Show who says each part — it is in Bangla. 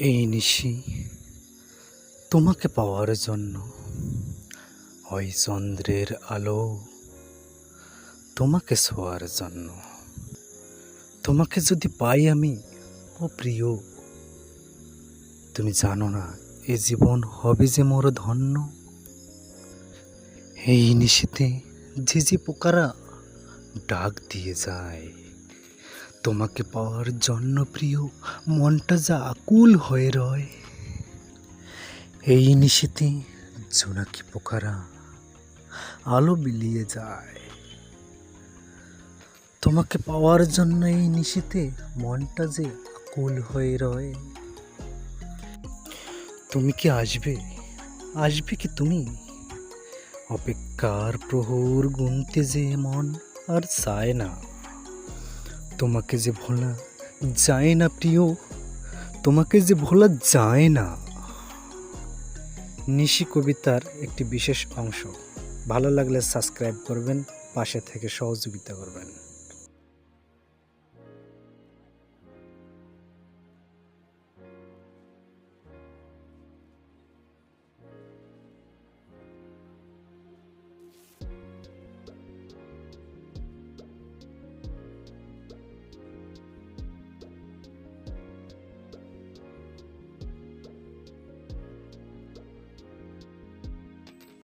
Speaker 1: এই নিশি, তোমাকে পাওয়ার জন্য। ওই চন্দ্রের আলো তোমাকে ছোঁয়ার জন্য। তোমাকে যদি পাই আমি, ও প্রিয়, তুমি জানো না এ জীবন হবে যে মোর ধন্য? এই নিশিতে যে যে পোকারা ডাক দিয়ে যায় তোমাকে পাওয়ার জন্য প্রিয়, মনটা যা আকুল হয়ে রয়। এই নিশিতে জোনাকি পোকারা আলো বিলিয়ে যায়। তোমাকে পাওয়ার জন্য এই নিশিতে মনটা যে আকুল হয়ে রয়। তুমি কি আসবে? আসবে কি তুমি? অপেক্ষার প্রহর গুনতে যে মন আর চায় না। তোমাকে যে ভোলা যায় না প্রিয়, তোমাকে যে ভোলা যায় না। নিশি কবিতার একটি বিশেষ অংশ। ভালো লাগলে সাবস্ক্রাইব করবেন, পাশে থেকে সহযোগিতা করবেন।